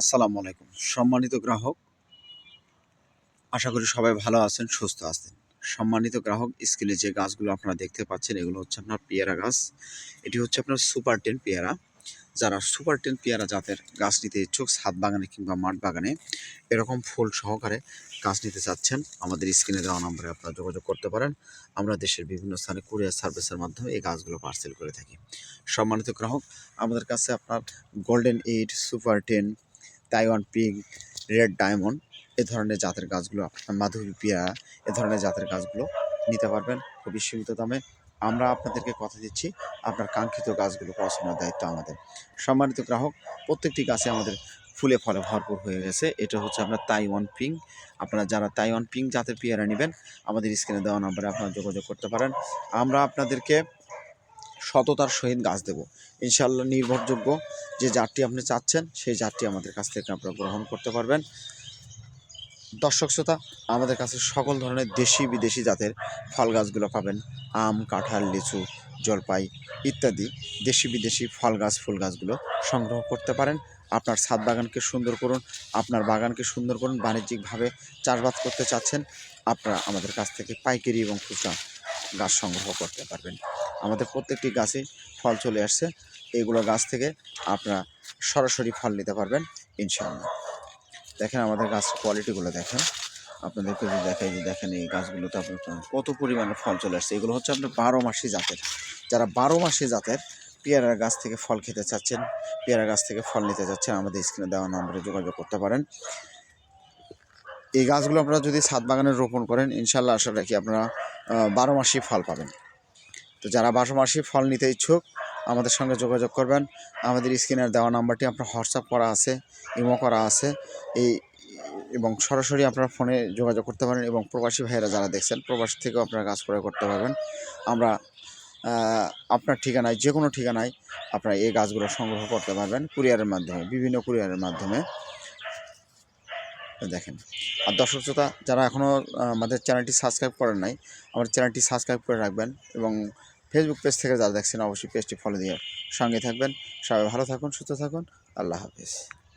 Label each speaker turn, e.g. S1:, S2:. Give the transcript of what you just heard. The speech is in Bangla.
S1: আসসালামু আলাইকুম। সম্মানিত গ্রাহক, আশা করি সবাই ভালো আছেন, সুস্থ আছেন। সম্মানিত গ্রাহক স্ক্রিনে যে গাছগুলো আপনারা দেখতে পাচ্ছেন, এগুলো হচ্ছে আপনার পেয়ারা গাছ। এটি হচ্ছে আপনার সুপার টেন পেয়ারা। যারা সুপার টেন পেয়ারা জাতের গাছ নিতে ইচ্ছুক, ছাদ বাগানে কিংবা মাঠ বাগানে এরকম ফুল সহকারে গাছ নিতে চাচ্ছেন, আমাদের স্ক্রিনে দেওয়া নম্বরে আপনারা যোগাযোগ করতে পারেন। আমরা দেশের বিভিন্ন স্থানে কুরিয়ার সার্ভিসের মাধ্যমে এই গাছগুলো পার্সেল করে থাকি। সম্মানিত গ্রাহক, আমাদের কাছে আপনার golden eight super ten Taiwan pink red diamond এ ধরনের জাতের গাছগুলো আপনার মাধবী পিয়া এ ধরনের জাতের গাছগুলো নিতে পারবেন খুবই সীমিত দামে। আমরা আপনাদেরকে কথা দিচ্ছি আপনার কাঙ্ক্ষিত গাছগুলো পছন্দের দায়িত্ব আমাদের। সম্মানিত গ্রাহক, প্রত্যেকটি গাছে আমাদের ফুলে ফলে ভরপুর হয়ে গেছে। এটা হচ্ছে আপনার তাইওয়ান পিঙ্ক আপনারা যারা তাইওয়ান পিঙ্ক জাতের পেয়ারা নেবেন, আমাদের স্ক্রিনে দেওয়া নম্বরে আপনারা যোগাযোগ করতে পারেন। আমরা আপনাদেরকে সততার সহিত গাছ দেব। ইনশাল্লাহ নির্ভরযোগ্য যে জাতটি আপনি চাচ্ছেন, সেই জাতটি আমাদের কাছ থেকে আপনারা গ্রহণ করতে পারবেন। দর্শক শ্রোতা, আমাদের কাছে সকল ধরনের দেশি বিদেশি জাতের ফল গাছগুলো পাবেন। আম, কাঁঠাল, লিচু, জলপাই ইত্যাদি দেশি বিদেশি ফল গাছ, ফুল গাছগুলো সংগ্রহ করতে পারেন। আপনার ছাদ বাগানকে সুন্দর করুন, আপনার বাগানকে সুন্দর করুন, বাণিজ্যিকভাবে চাষবাস করতে চাচ্ছেন, আপনারা আমাদের কাছ থেকে পাইকারি এবং খুচরা গাছ সংগ্রহ করতে পারবেন। আমাদের প্রত্যেকটি গাছে ফল চলে আসছে। এইগুলো গাছ থেকে আপনারা সরাসরি ফল নিতে পারবেন, ইনশাআল্লাহ। দেখেন আমাদের গাছ কোয়ালিটিগুলো দেখেন। আপনাদেরকে যদি দেখাই যে দেখেন এই গাছগুলোতে আপনার কত পরিমাণে ফল চলে আসছে। এগুলো হচ্ছে আপনার বারো মাসি জাতের। যারা বারো মাসি জাতের পেয়ারার গাছ থেকে ফল খেতে চাচ্ছেন, পেয়ারা গাছ থেকে ফল নিতে চাচ্ছেন, আমাদের স্ক্রিনে দেওয়া নম্বরে যোগাযোগ করতে পারেন। এই গাছগুলো আপনারা যদি ছাদ বাগানে রোপণ করেন ইনশাল্লাহ আশা রাখি আপনারা বারো মাসই ফল পাবেন। তো যারা বারো মাসই ফল নিতে ইচ্ছুক, আমাদের সঙ্গে যোগাযোগ করবেন। আমাদের স্ক্রিনের দেওয়া নাম্বারটি আপনার হোয়াটসঅ্যাপ করা আছে, ইমো করা আছে। এই, এবং সরাসরি আপনারা ফোনে যোগাযোগ করতে পারেন এবং প্রবাসী ভাইয়েরা যারা দেখছেন, প্রবাসী থেকেও আপনারা কাজ করে করতে পারবেন। আমরা আপনার ঠিকানায় যে কোনো ঠিকানায় আপনারা এই গাছগুলো সংগ্রহ করতে পারবেন কুরিয়ারের মাধ্যমে, বিভিন্ন কুরিয়ারের মাধ্যমে। দেখেন, আর দর্শক শ্রোতা, যারা এখনও আমাদের চ্যানেলটি সাবস্ক্রাইব করেন নাই আমার চ্যানেলটি সাবস্ক্রাইব করে রাখবেন এবং ফেসবুক পেজ থেকে যারা দেখছেন, অবশ্যই পেজটি ফলো দিয়ে সঙ্গে থাকবেন। সবাই ভালো থাকুন, সুস্থ থাকুন। আল্লাহ হাফিজ।